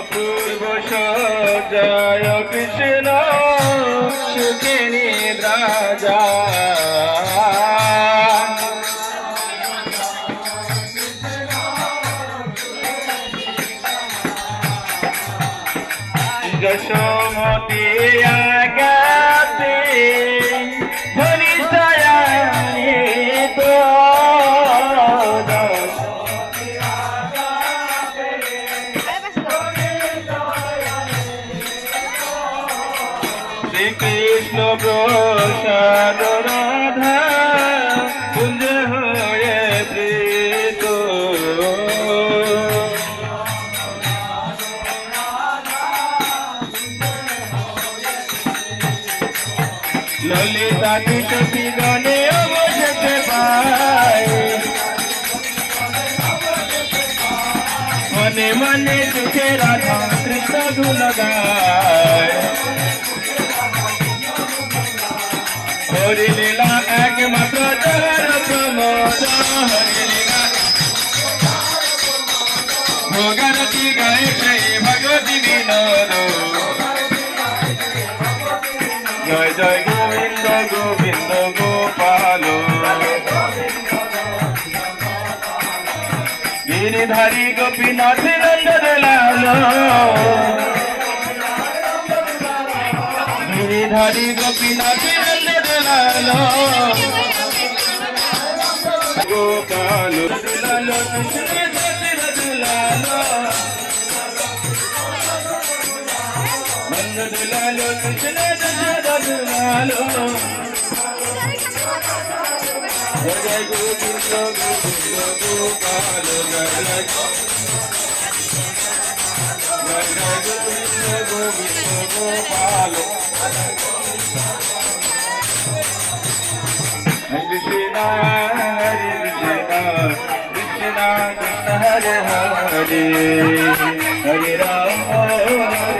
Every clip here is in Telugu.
অপূর্ব সজয় কৃষ্ণ সুখে নিদ্রা যায়। যশোমতি শ্রীকৃষ্ণ প্রসাদ রাধা কুঞ্জ হয়ে প্রীত ললিতা কিশোরী গণে অবশেষে পায় মনে মনে সুখে রাধা কৃষ্ণ গুণ গায় గోపాలు. Giridhari Gopinatha రంగదలాలు Giridhari Gopinatha రంగదలాలు గోపాలు. రంగదలాలు Krishna రంగదలాలు Hare Hare Hare Rama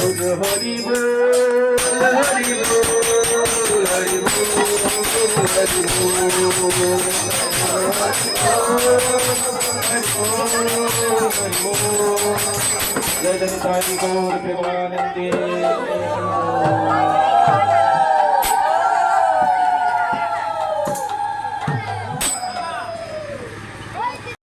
Bol Hari Bol Hari Bol Hari Bol Hari Bol जय जय साई गौर प्रेमानंदे